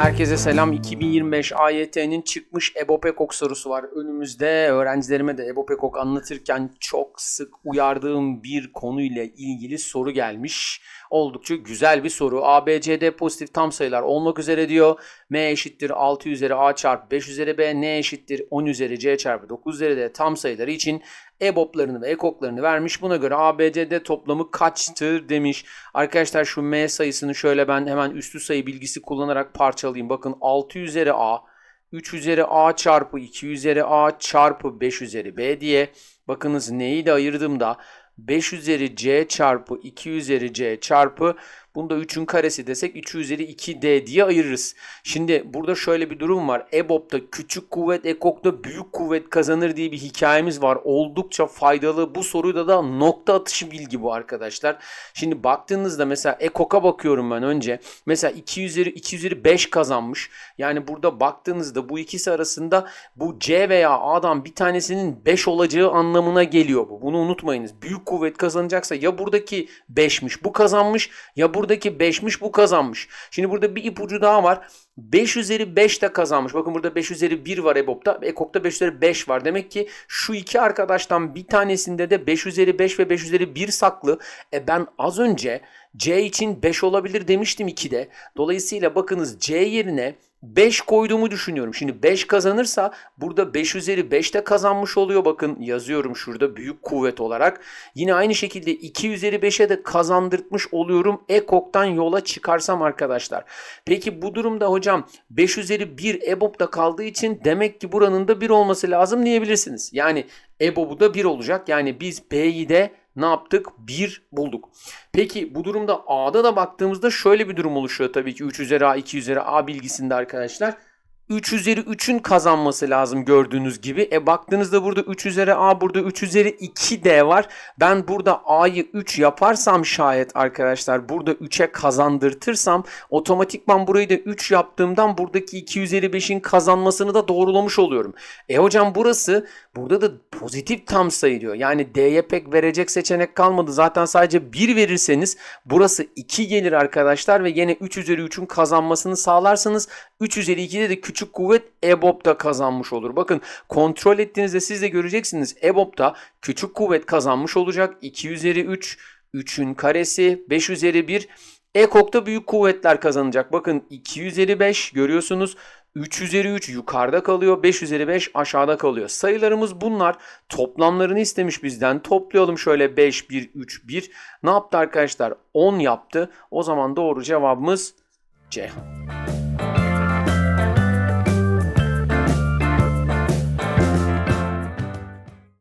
Herkese selam. 2025 AYT'nin çıkmış EBO PEKOK sorusu var. Önümüzde öğrencilerime de EBO PEKOK anlatırken çok sık uyardığım bir konuyla ilgili soru gelmiş. Oldukça güzel bir soru. ABCD pozitif tam sayılar olmak üzere diyor. M eşittir 6 üzeri A çarpı 5 üzeri B. N eşittir 10 üzeri C çarpı 9 üzeri D tam sayıları için EBOB'larını ve EKOK'larını vermiş. Buna göre ABCD toplamı kaçtır demiş. Arkadaşlar şu M sayısını şöyle ben hemen üstü sayı bilgisi kullanarak parçalayayım. Bakın 6 üzeri A, 3 üzeri A çarpı 2 üzeri A çarpı 5 üzeri B diye. Bakınız neyi de ayırdığımda 5 üzeri C çarpı 2 üzeri C çarpı Bunda 3'ün karesi desek 3 üzeri 2D diye ayırırız. Şimdi burada şöyle bir durum var. EBOB'da küçük kuvvet, EKOK'ta büyük kuvvet kazanır diye bir hikayemiz var. Oldukça faydalı. Bu soruda da nokta atışı bilgi bu arkadaşlar. Şimdi baktığınızda mesela EKOK'a bakıyorum ben önce. Mesela 2 üzeri 2 üzeri 5 kazanmış. Yani burada baktığınızda bu ikisi arasında bu C veya A'dan bir tanesinin 5 olacağı anlamına geliyor bu. Bunu unutmayınız. Büyük kuvvet kazanacaksa ya buradaki 5'miş bu kazanmış ya buradaki 5'miş bu kazanmış. Şimdi burada bir ipucu daha var. 5 üzeri 5 de kazanmış. Bakın burada 5 üzeri 1 var EBOB'da. EKOK'ta 5 üzeri 5 var. Demek ki şu iki arkadaştan bir tanesinde de 5 üzeri 5 ve 5 üzeri 1 saklı. E ben az önce C için 5 olabilir demiştim 2'de. Dolayısıyla bakınız C yerine 5 koyduğumu düşünüyorum. Şimdi 5 kazanırsa burada 5 üzeri 5 de kazanmış oluyor. Bakın yazıyorum şurada büyük kuvvet olarak. Yine aynı şekilde 2 üzeri 5'e de kazandırtmış oluyorum. EKOK'tan yola çıkarsam arkadaşlar. Peki bu durumda hocam 5 üzeri 1 EBOB'da kaldığı için demek ki buranın da 1 olması lazım diyebilirsiniz. Yani EBOB'u da 1 olacak. Yani biz B'yi de ne yaptık? 1 bulduk. Peki bu durumda A'da da baktığımızda şöyle bir durum oluşuyor tabii ki 3 üzeri A 2 üzeri A bilgisinde arkadaşlar. 3 üzeri 3'ün kazanması lazım gördüğünüz gibi. E baktığınızda burada 3 üzeri A burada 3 üzeri 2 D var. Ben burada A'yı 3 yaparsam şayet arkadaşlar burada 3'e kazandırtırsam otomatikman burayı da 3 yaptığımdan buradaki 2 üzeri 5'in kazanmasını da doğrulamış oluyorum. E hocam burası burada da pozitif tam sayı diyor. Yani D'ye pek verecek seçenek kalmadı. Zaten sadece 1 verirseniz burası 2 gelir arkadaşlar ve yine 3 üzeri 3'ün kazanmasını sağlarsanız 3 üzeri 2'de de küçük kuvvet EBOB'da kazanmış olur. Bakın kontrol ettiğinizde siz de göreceksiniz. EBOB'da küçük kuvvet kazanmış olacak. 2 üzeri 3, 3'ün karesi, 5 üzeri 1. EKOK'ta büyük kuvvetler kazanacak. Bakın 2 üzeri 5 görüyorsunuz. 3 üzeri 3 yukarıda kalıyor. 5 üzeri 5 aşağıda kalıyor. Sayılarımız bunlar. Toplamlarını istemiş bizden. Toplayalım şöyle 5, 1, 3, 1. Ne yaptı arkadaşlar? 10 yaptı. O zaman doğru cevabımız Ceyhan.